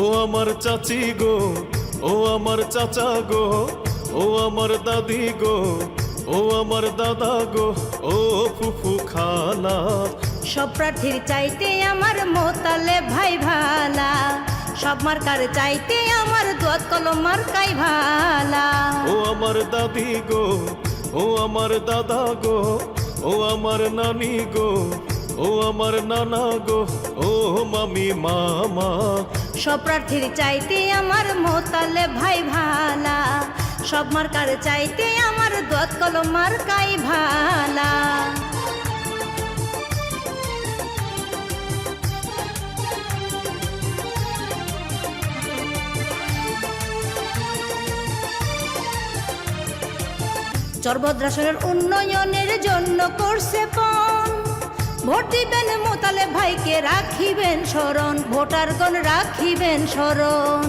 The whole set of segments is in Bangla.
ও আমার চাচি গো ও আমার চাচা গো ও আমার দাদি গো ও আমার দাদা গো ও ফুফু খালা। সব প্রার্থীর চাইতে আমার মোতালে ভাই ভালা। সব মার্কার চাইতে আমার দোয়াত কলম মার্কাই ভালা। ও আমার দাদি গো ও আমার দাদা গো ও আমার নানি গো ও আমার নানা গো, ও মামি, মামা। সব প্রার্থীর চাইতে আমার মোতালে ভাই ভালা। সব মার্কার চাইতে আমার দোয়াত কলম মার্কাই ভালা। চরভদ্রাসনের উন্নয়নের জন্য করছে পণ ভোট দিবেন মোতালে ভাইকে রাখিবেন স্মরণ ভোটারগণ রাখিবেন স্মরণ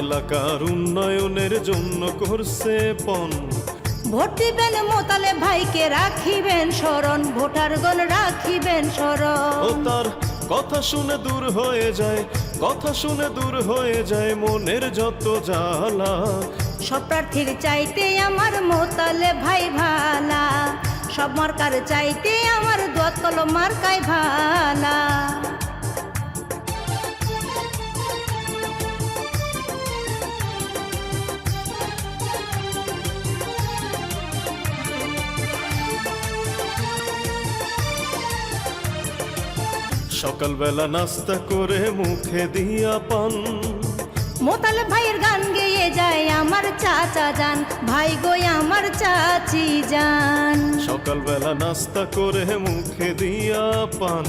এলাকার উন্নয়নের জন্য করছে পণ। ভোট দিবেন মোতালে ভাইকে রাখিবেন স্মরণ ভোটারগণ রাখিবেন ও স্মরণ তার কথা শুনে দূর হয়ে যায় কথা শুনে দূর হয়ে যায় মনের যত জ্বালা। সব প্রার্থীর চাইতে আমার মোতালে ভাই ভালা। সব মার্কার চাইতে আমার দোয়াত কলম মার্কাই ভালা সকালবেলা নাস্তা করে মুখে দিয়া পান। মোতালে ভাইয়ের গান গেয়ে যায় আমার চাচা যান ভাই গই আমার চাচি যান সকালবেলা নাস্তা করে মুখে দিয়া পান।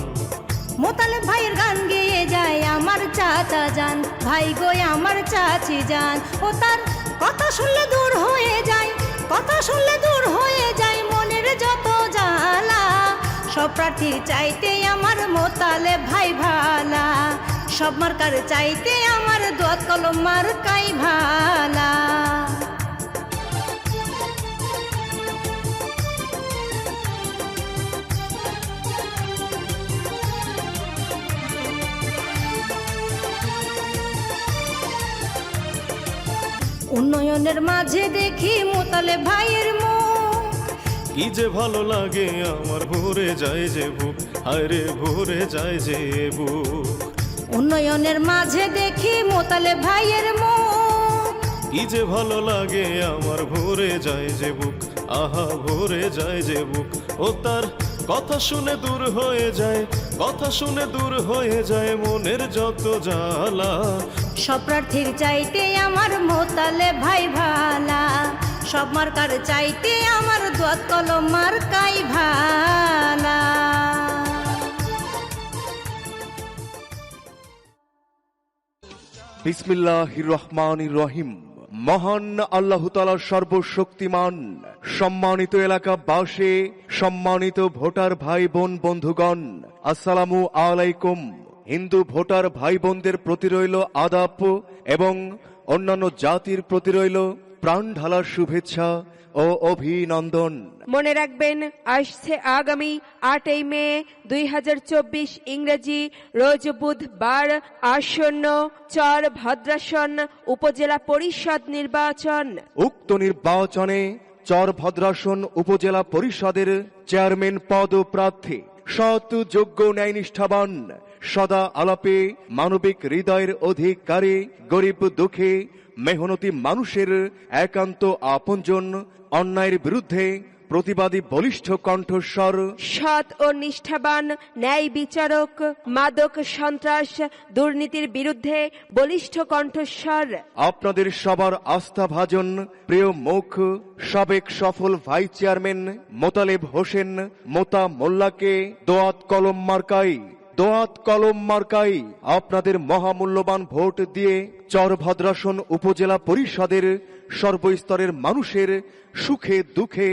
মোতালে ভাইয়ের গান গেয়ে যায় আমার চাচা যান ভাই গই আমার চাচি যান ও তার কথা শুনলে দূর হয়ে যায় কথা শুনলে দূর হয়ে যায় মনের যত জ্বালা। সব প্রার্থীর চাইতে আমার মোতালে ভাই ভালা। সব মার্কার চাইতে আমার দোয়াত কলম মার্কাই ভালা। উন্নয়নের মাঝে দেখি মোতালে ভাইয়ের মুখ। কি যে ভালো লাগে আমার ভরে যায় যে বুক আরে ভরে যায় যে বুক উন্নয়নের মাঝে দেখি মোতালে ভাইয়ের মুখ। কি যে ভালো লাগে আমার ভরে যায় যে বুক আহা ভরে যায় যে বুক। ও তার কথা শুনে দূর হয়ে যায় কথা শুনে দূর হয়ে যায় মনের যত জ্বালা। সব প্রার্থীর চাইতে আমার মোতালে ভাই ভালা। সব মার্কার চাইতে আমার দোয়াত কলম মার্কাই ভালা। বিসমিল্লাহ রহমান রহিম মহান আল্লাহ সর্বশক্তিমান, সম্মানিত এলাকাবাসী, সম্মানিত ভোটার ভাই বোন বন্ধুগণ, আসসালামু আলাইকুম। হিন্দু ভোটার ভাই বোনদের প্রতি রইল আদাপ এবং অন্যান্য জাতির প্রতি রইল প্রাণ ঢালার শুভেচ্ছা ও অভিনন্দন। মনে রাখবেন আসছে আগামী আটই মে দুই হাজার চব্বিশ ইংরেজি রোজ বুধবার আসন্ন চর ভদ্রাসন উপজেলা পরিষদ নির্বাচন। উক্ত নির্বাচনে চর ভদ্রাসন উপজেলা পরিষদের চেয়ারম্যান পদ প্রার্থী সৎ যোগ্য ন্যায়নিষ্ঠাবান সদা আলাপে মানবিক হৃদয়ের অধিকারী গরিব দুঃখে মেহনতি মানুষের একান্ত আপনজন অন্যায়ের বিরুদ্ধে প্রতিবাদী বলিষ্ঠ কণ্ঠস্বর। সৎ ও নিষ্ঠাবান ন্যায় বিচারক মাদক সন্ত্রাস দুর্নীতির বিরুদ্ধে বলিষ্ঠ কণ্ঠস্বর। আপনাদের সবার আস্থাভাজন প্রিয় মুখ সাবেক সফল ভাইস চেয়ারম্যান মোতালেব হোসেন মোতা মোল্লাকে দোয়াত কলম মার্কাই দোয়াত কলম মার্কাই আপনাদের মহামূল্যবান ভোট দিয়ে চরভদ্রাসন উপজেলা পরিষদের সর্বস্তরের মানুষের সুখে দুঃখে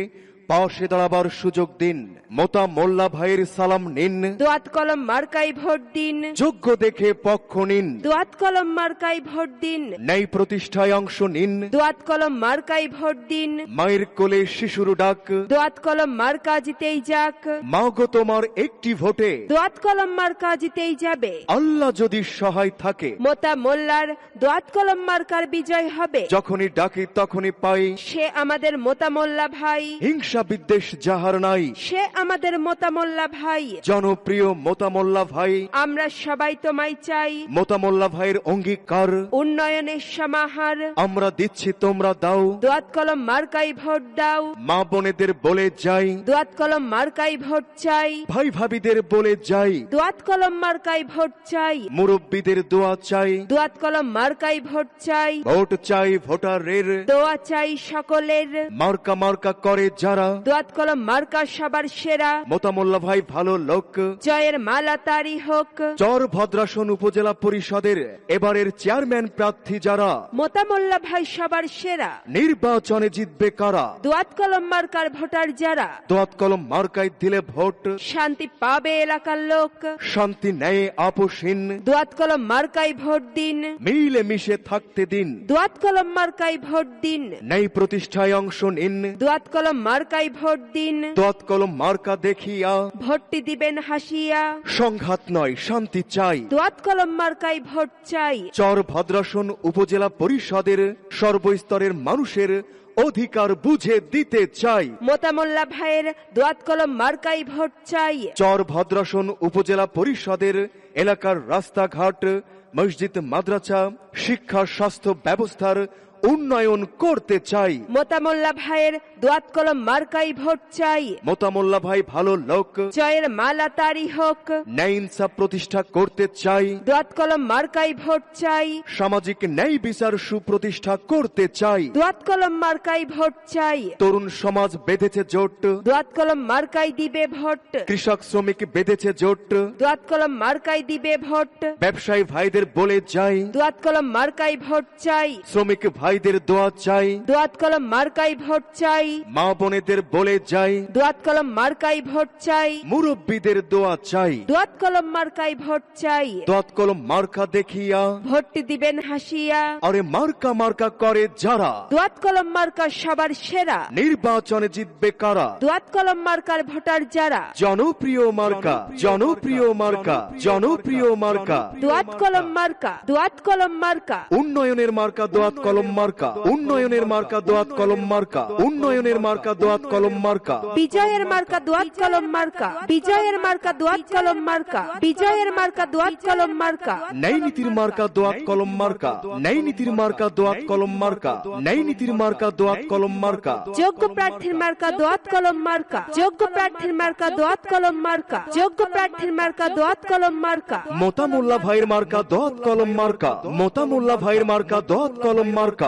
পাশে দাঁড়াবার সুযোগ দিন। মোতা মোল্লা ভাইয়ের সালাম নিন। দোয়াত কলম মার্কাই ভোট দিন। যোগ্য দেখে পক্ষ নিন। দোয়াত কলম মার্কাই ভোট দিন। ন্যায় প্রতিষ্ঠায় অংশ নিন। দোয়াত কলম মার্কাই ভোট দিন। মায়ের কোলে শিশুর ডাক। দোয়াত কলম মার্কা জিতেই যাক। মা গো তোমার একটি ভোটে। দোয়াত কলম মার্কা জিতেই যাবে। আল্লাহ যদি সহায় থাকে। মোতা মোল্লার দোয়াত কলম মার্কার বিজয় হবে। যখনই ডাকি তখনই পাই। সে আমাদের মোতা মোল্লা ভাই। হিংসা বিদ্বেষ যাহার নাই। সে আমাদের মোতা মোল্লা ভাই। জনপ্রিয় মোতামোল্লা ভাই। আমরা সবাই তোমায় চাই। মোতামোল্লা ভাইয়ের অঙ্গীকার। উন্নয়নের সমাহার। আমরা দিচ্ছি তোমরা দাও। দোয়াত কলম মার্কাই ভোট দাও। মা বোনেদের বলে যাই। দোয়াত কলম মার্কাই ভোট চাই। ভাই ভাবিদের বলে যাই। দোয়াত কলম মার্কাই ভোট চাই। মুরব্বীদের দোয়া চাই। দোয়াত কলম মার্কাই ভোট চাই। ভোট চাই ভোটারের। দোয়া চাই সকলের। মার্কা মার্কা করে যারা দোয়াত কলম মার্কা সবার সেরা। মোতামোল্লা ভাই ভালো লোক। জয়ের মালা তারি হোক। চর ভদ্রাসন উপজেলা পরিষদের এবারের চেয়ারম্যান প্রার্থী যারা? মোতামোল্লা ভাই সবার সেরা। নির্বাচনে জিতবে কারা? দোয়াত কলম মার্কার ভোটার যারা? দোয়াত কলম মার্কায় দিলে ভোট। শান্তি পাবে এলাকার লোক। শান্তি ন্যায় আপোষহীন। দোয়াত কলম মার্কাই ভোট দিন। মিলে মিশে থাকতে দিন। দোয়াত কলম মার্কাই ভোট দিন। ন্যায় প্রতিষ্ঠায় অংশ নিন। দোয়াত কলম মার্কাই ভোট দিন। দোয়াত মার্কা দেখিয়া। ভোটটি দিবেন হাসিয়া। সংঘাত নয় শান্তি চাই। দোয়াত কলম মার্কাই ভোট চাই। চর ভদ্রাসন উপজেলা পরিষদের সর্বস্তরের মানুষের অধিকার বুঝে দিতে চাই। মোতামোল্লা ভাইয়ের দোয়াত কলম মার্কাই ভোট চাই। চর ভদ্রাসন উপজেলা পরিষদের এলাকার রাস্তাঘাট মসজিদ মাদ্রাসা শিক্ষা স্বাস্থ্য ব্যবস্থার উন্নয়ন করতে চাই। মোতামোল্লা ভাইয়ের দোয়াত কলম মার্কাই ভোট চাই। মোতামোল্লা ভাই ভালো লোক। জয়ের মালা তারি হোক। ন্যায় ইনসাফ প্রতিষ্ঠা করতে চাই। দোয়াত কলম মার্কাই ভোট চাই। সামাজিক ন্যায় বিচার সুপ্রতিষ্ঠা করতে চাই। দোয়াত কলম মার্কাই ভোট চাই। তরুণ সমাজ বেঁধেছে জোট। দোয়াত কলম মার্কাই দিবে ভোট। কৃষক শ্রমিক বেঁধেছে জোট। দোয়াত কলম মার্কাই দিবে ভোট। ব্যবসায়ী ভাইদের বলে যাই। দোয়াত কলম মার্কাই ভোট চাই। শ্রমিক ভাইদের দোয়া চাই। দোয়াত কলম মার্কাই ভোট চাই। মা বোনেদের বলে যাই। দোয়াত কলম মার্কাই ভোট চাই। মুরব্বীদের দোয়া চাই। দোয়াত কলম মার্কাই ভোট চাই। দোয়াত কলম মার্কা দেখিয়া। ভোটটি দিবেন হাসিয়া। আরে মার্কা মার্কা করে যারা। দোয়াত কলম মার্কা সবার সেরা। নির্বাচনে জিতবে কারা? দোয়াত কলম মার্কার ভোটার যারা। জনপ্রিয় মার্কা। জনপ্রিয় মার্কা। জনপ্রিয় মার্কা। দোয়াত কলম মার্কা। দোয়াত কলম মার্কা। উন্নয়নের মার্কা দোয়াত কলম মার্কা উন্নয়নের মার্কা দোয়াত কলম মার্কা উন্নয়নের মার্কা দোয়াত কলম মার্কা বিজয়ের মার্কা দোয়াত কলম মার্কা বিজয়ের মার্কা দোয়াত কলম মার্কা বিজয়ের মার্কা দোয়াত কলম মার্কা ন্যায় নীতির মার্কা দোয়াত কলম মার্কা ন্যায় নীতির মার্কা দোয়াত কলম মার্কা ন্যায় নীতির মার্কা দোয়াত কলম মার্কা যোগ্য প্রার্থীর মার্কা দোয়াত কলম মার্কা যোগ্য প্রার্থীর মার্কা দোয়াত কলম মার্কা যোগ্য প্রার্থীর মার্কা দোয়াত কলম মার্কা মোতামুল্লা ভাইয়ের মার্কা দোয়াত কলম মার্কা মোতামুল্লা ভাইয়ের মার্কা দোয়াত কলম মার্কা